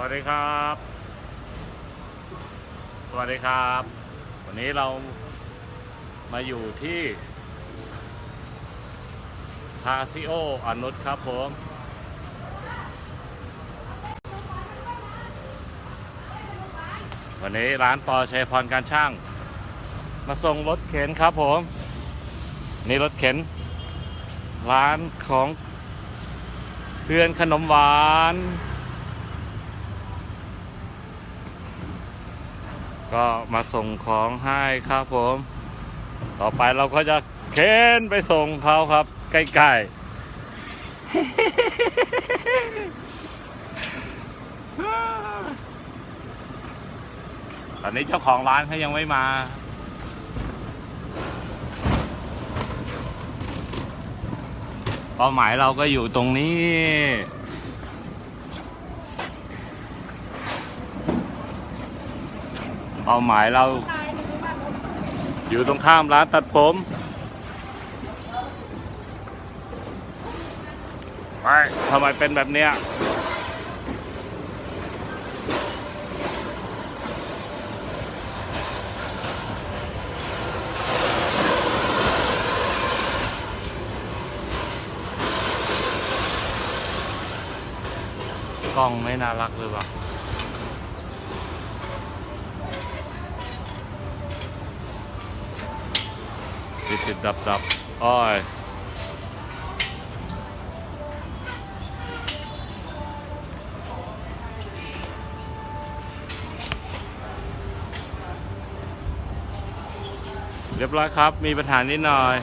วัสดีครับ สวัสดีครับ วันนี้เรามาอยู่ที่พาซิโออนุชครับผม วันนี้ร้านปอชัยพรการช่าง มาส่งรถเข็นครับผม นี่รถเข็น ร้านของเพื่อนขนมหวาน ก็มาส่งของให้ครับผม ต่อไปเราก็จะเข็นไปส่งเขาครับ ใกล้ๆ ตอนนี้เจ้าของร้านเขายังไม่มาเป้าหมายเราก็อยู่ตรงนี้ เป้าหมายเรา อยู่ตรงข้ามร้านตัดผมไปทำไมเป็นแบบเนี้ยกล้องไม่น่ารักเลยว่ะ ติดติดดับดับอ้อยเรียบร้อยครับ มีปัญหานิดหน่อย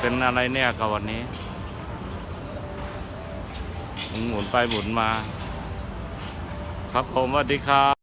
เป็นอะไรเนี่ยกับวันนี้ หมุนไปหมุนมา ครับผมสวัสดีครับ